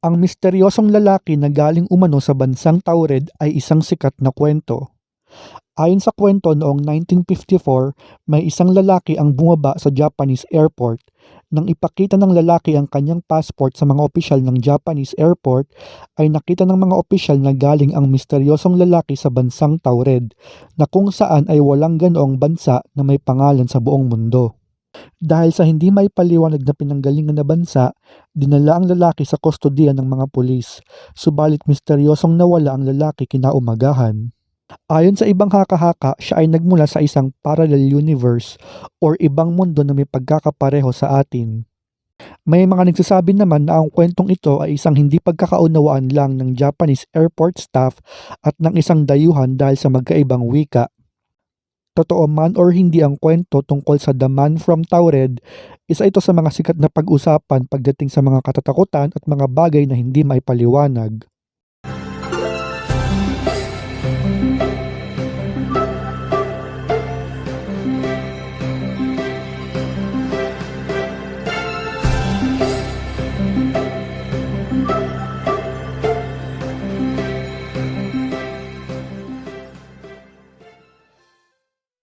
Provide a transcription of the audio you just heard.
Ang misteryosong lalaki na galing umano sa bansang Taured ay isang sikat na kwento. Ayon sa kwento noong 1954, may isang lalaki ang bumaba sa Japanese airport. Nang ipakita ng lalaki ang kanyang passport sa mga opisyal ng Japanese airport, ay nakita ng mga opisyal na galing ang misteryosong lalaki sa bansang Taured, na kung saan ay walang ganoong bansa na may pangalan sa buong mundo. Dahil sa hindi may paliwanag na pinanggalingan na bansa, dinala ang lalaki sa kustodiya ng mga pulis, subalit misteryosong nawala ang lalaki kinaumagahan. Ayon sa ibang haka-haka, siya ay nagmula sa isang parallel universe or ibang mundo na may pagkakapareho sa atin. May mga nagsasabi naman na ang kwentong ito ay isang hindi pagkakaunawaan lang ng Japanese airport staff at ng isang dayuhan dahil sa magkaibang wika. Totoo man or hindi ang kwento tungkol sa The Man from Taured, isa ito sa mga sikat na pag-usapan pagdating sa mga katatakutan at mga bagay na hindi maipaliwanag.